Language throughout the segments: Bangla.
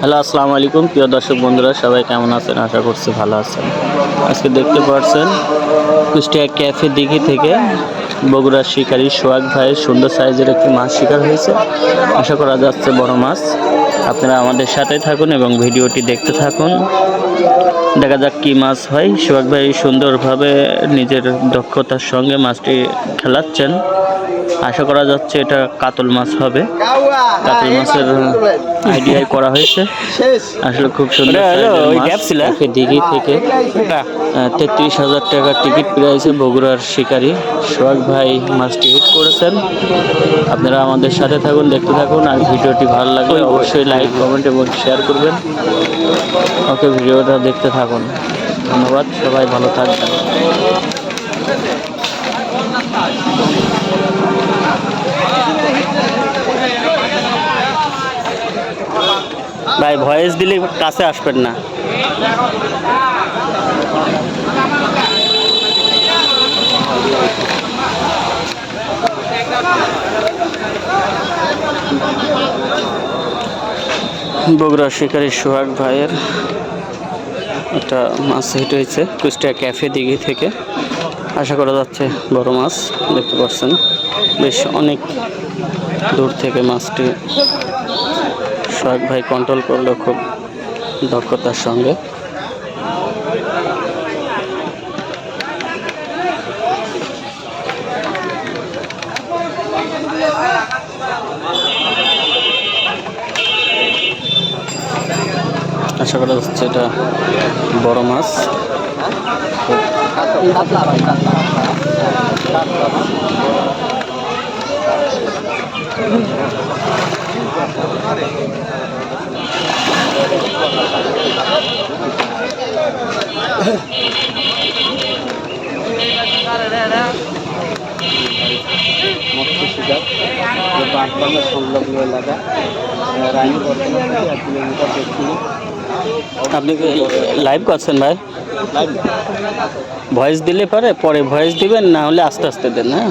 হ্যালো, আসসালামু আলাইকুম। প্রিয় দর্শক বন্ধুরা, সবাই কেমন আছেন? আশা করছি ভালো আছেন। আজকে দেখতে পাচ্ছেন কুষ্টিয়া ক্যাফে দিঘি থেকে বগুড়ার শিকারী সোহাগ ভাইয়ের সুন্দর সাইজের একটি মাছ শিকার হয়েছে। আশা করা যাচ্ছে বড় মাছ। আপনারা আমাদের সাথে থাকুন এবং ভিডিওটি দেখতে থাকুন। দেখা যাক কি মাছ হয়। সোহাগ ভাই সুন্দরভাবে নিজের দক্ষতার সঙ্গে মাছটি খেলাচ্ছেন। আশা করা যাচ্ছে এটা কাতল মাছ হবে। কাতল মাছের আইডিয়াই করা হয়েছে। আসলে খুব সুন্দর দিঘি থেকে। তেত্রিশ হাজার টাকার টিকিট পেয়েছে বগুড়ার শিকারী সোহাগ ভাই মাছটি হিট করেছেন। আপনারা আমাদের সাথে থাকুন দেখতে থাকুন। আর ভিডিওটি ভালো লাগলে অবশ্যই লাইক কমেন্ট এবং শেয়ার করবেন। ওকে ভিডিওটা দেখতে থাকুন। ধন্যবাদ সবাই ভালো থাকবেন। ভাই ভয়েস দিলে কাছে আসবেন না। বগুড়া শিকারী সোহাগ ভাইয়ের একটা মাছ হিট হয়েছে, কুষ্টিয়া ক্যাফে দিঘি থেকে। আশা করা যাচ্ছে বড় মাছ, দেখতে পাচ্ছেন। বেশ অনেক দূর থেকে মাছটি সোহাগ ভাই কন্ট্রোল করল খুব দক্ষতার সঙ্গে। আশা করা হচ্ছে এটা বড় মাছ। আপনি লাইভ করছেন ভাই? ভয়েস দিলে পরে পরে ভয়েস দিবেন, না হলে আস্তে আস্তে দেন হ্যাঁ?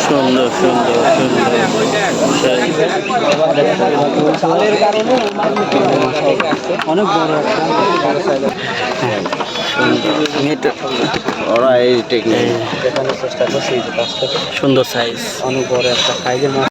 সুন্দর সুন্দর সুন্দর। কারণে অনেক বড় ওরা এই টেকনিক সুন্দর সাইজ অনেক বড় একটা সাইজের মাছ